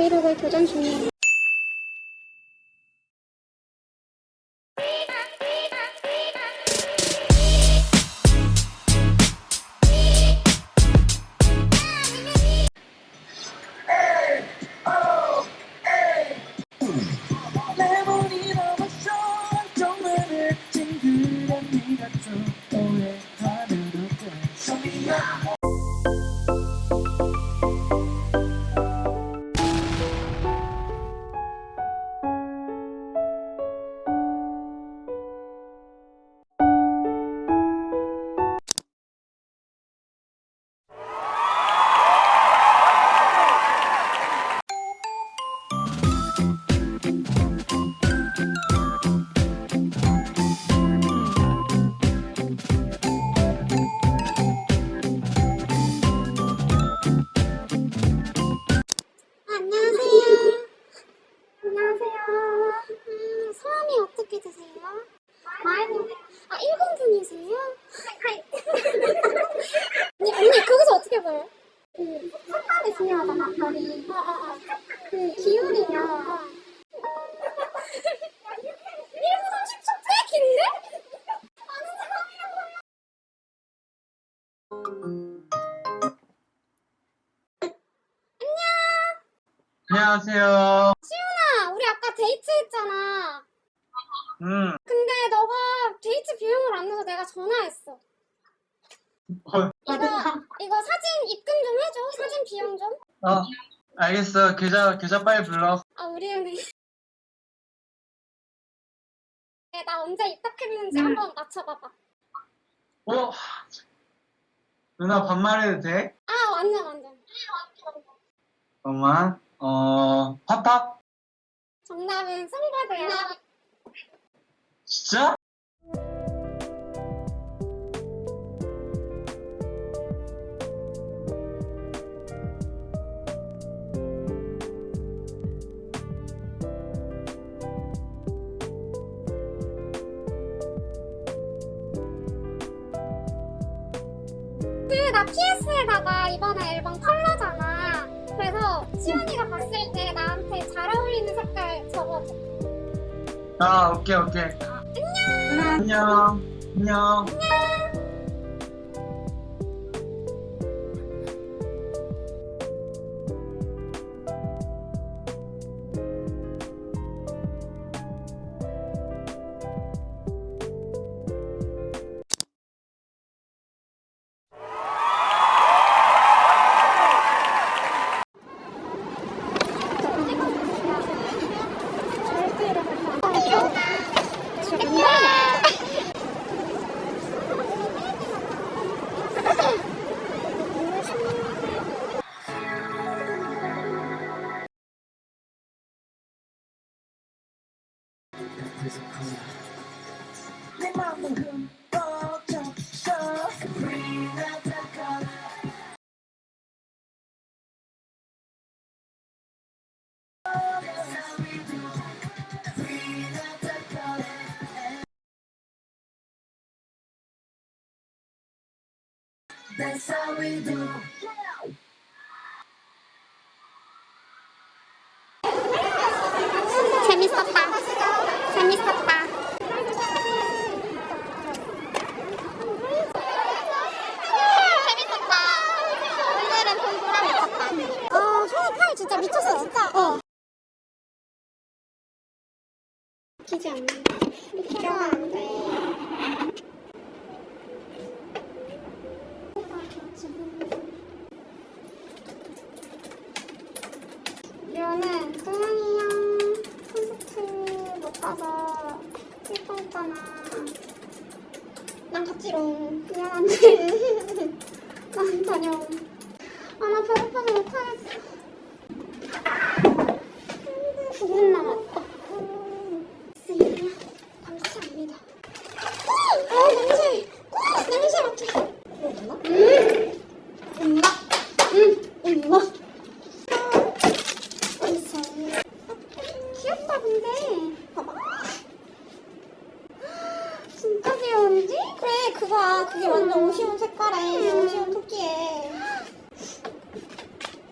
브이로그 교전 중이에요. 그, 기울이면. 아. 1분 30초 트래킹인데? 아는 사람이라고요. 안녕하세요. 시훈아, 우리 아까 데이트 했잖아. 음, 근데 너가 데이트 비용을 안 내서 내가 전화했어. 어, 이거 이거 사진 입금 좀 해줘. 사진 비용 좀. 어, 알겠어. 계좌, 계좌 빨리 불러. 아 우리 은행. 네, 나 언제 입덕했는지 한번 맞춰봐봐. 어? 누나 반말해도 돼? 아 완전 완전. 잠깐만. 어, 팝팝? 정답은 송버드야. 진짜? 그나 PS에다가 이번에 앨범 컬러잖아. 그래서 시훈이가 봤을 때 나한테 잘 어울리는 색깔 적어줘. 아, 오케이, 오케이. 안녕. 안녕. 내 맘은 흠 That's how we do. 기지 않네. 기가 안 돼. 이거는 소영이 형 콘서트 못 가서 슬퍼했잖아. 난 갔지롱. 미안한데. 난 다녀. 아, 나 배고파서 못하겠어. 색깔의 오시오 토끼에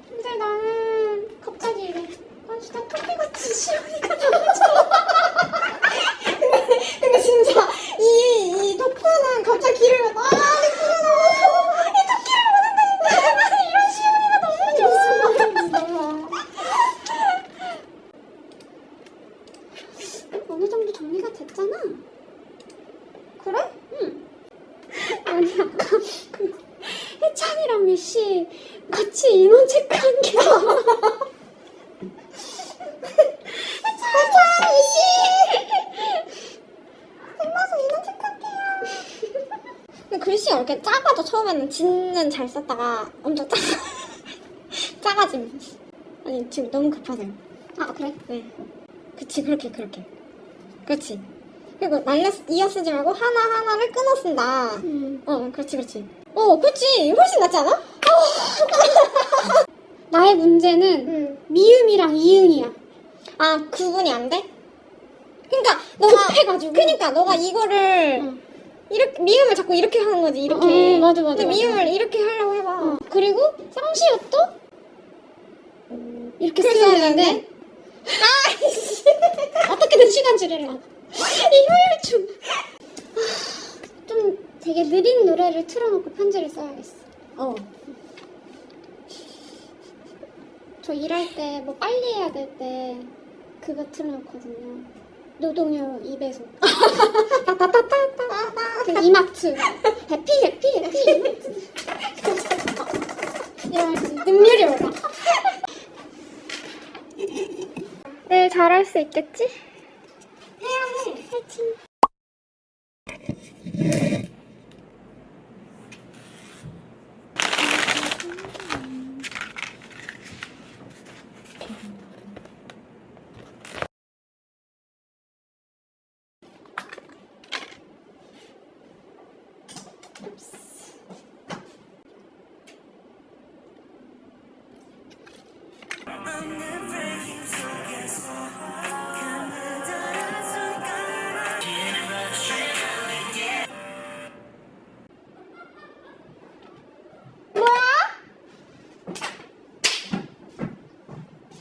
근데 나는 갑자기 이래. 아 진짜 토끼같은 시원이가 나와 글씨가 이렇게 작아도 처음에는 진은 잘 썼다가 엄청 작 작아짐. 아니 지금 너무 급하세요. 아 그래? 네. 그치 그렇게 그렇게. 그렇지. 그리고 날려 쓰- 이어 쓰지 말고 하나 하나를 끊어 쓴다. 어 그렇지 그렇지. 어 그렇지 훨씬 낫지 않아? 나의 문제는 응. 미음이랑 이응이야. 아 구분이 안 돼? 그러니까 너가 급해가지고. 그러니까 너가 이거를 응. 이렇게 미음을 자꾸 이렇게 하는 거지 이렇게. 어, 맞아, 맞아, 근데 맞아. 미음을 이렇게 하려고 해봐. 어, 그리고 쌍시옷도 이렇게 쓰면 해야 되는데 어떻게든 시간 줄이려. 이 효율충. 아, 좀 되게 느린 노래를 틀어놓고 편지를 써야겠어. 어. 저 일할 때 뭐 빨리 해야 될 때 그거 틀어놓거든요. 노동요 2배속. 따따따따따. 그 이마트. 해피 해피 해피 이마트. 이러면서 능률이 올라. 내일 잘할 수 있겠지? 해야 해. 파이팅.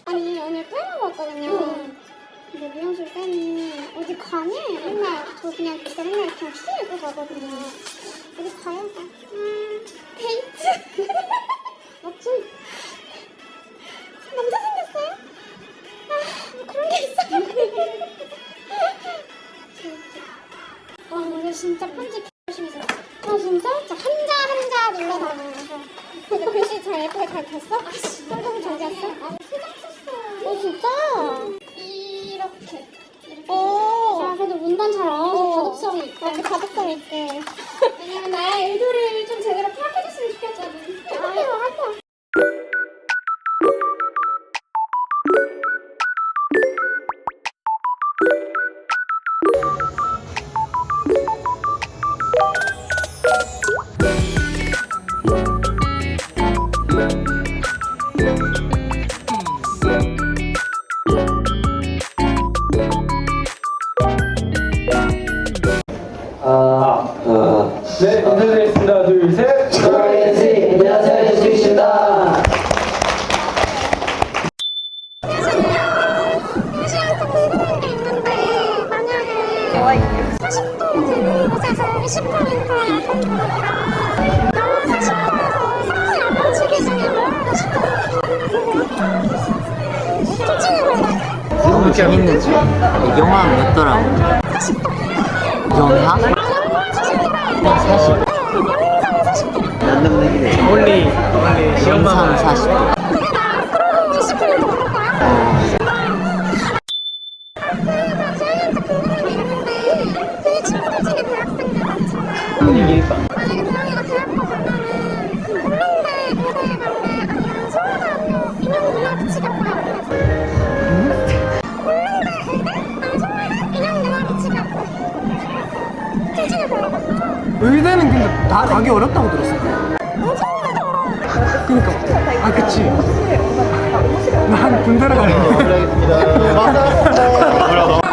아니 오늘 빼먹었거든요. 근데 미용실 쌤이 어디 가니? 맨날 저 그냥 진짜 맨날 그냥 추 입고 가거든요. 어디 가요? 음 데이트? 맞지? 게 있어요. 와 오늘 진짜 편집 열심히 썼어. 아 진짜? 진짜 한자 한자 눌러다니면서. 근데 글씨 잘 예쁘게 잘 됐어? 성공 잘 됐어? 아니 세장 썼어요. 어 진짜? 이렇게. 이렇게. 오. 아, 그래도 문단 잘 어. 가독성이 있다. 어, 가독성 있게. 왜냐면 나의 의도를 좀 제대로 파악해줬으면 좋겠거든. 할게요, 할게 네, 인사드리겠습니다. 둘, 셋. 안녕하세요, 게 있는데 만약에 40도 되는 40%에서 상이 안 맞추기 중에 뭐 하고 싶어요? 솔직히 말해 너무 재밌는지 영화 몇더라고 영화? 원리, 원리, 영상 40분 의대는 근데 다 가기 어렵다고 들었어. 엄청 어려워 그니까. 아, 그치. 난 군대를 가려고. 알겠습니다.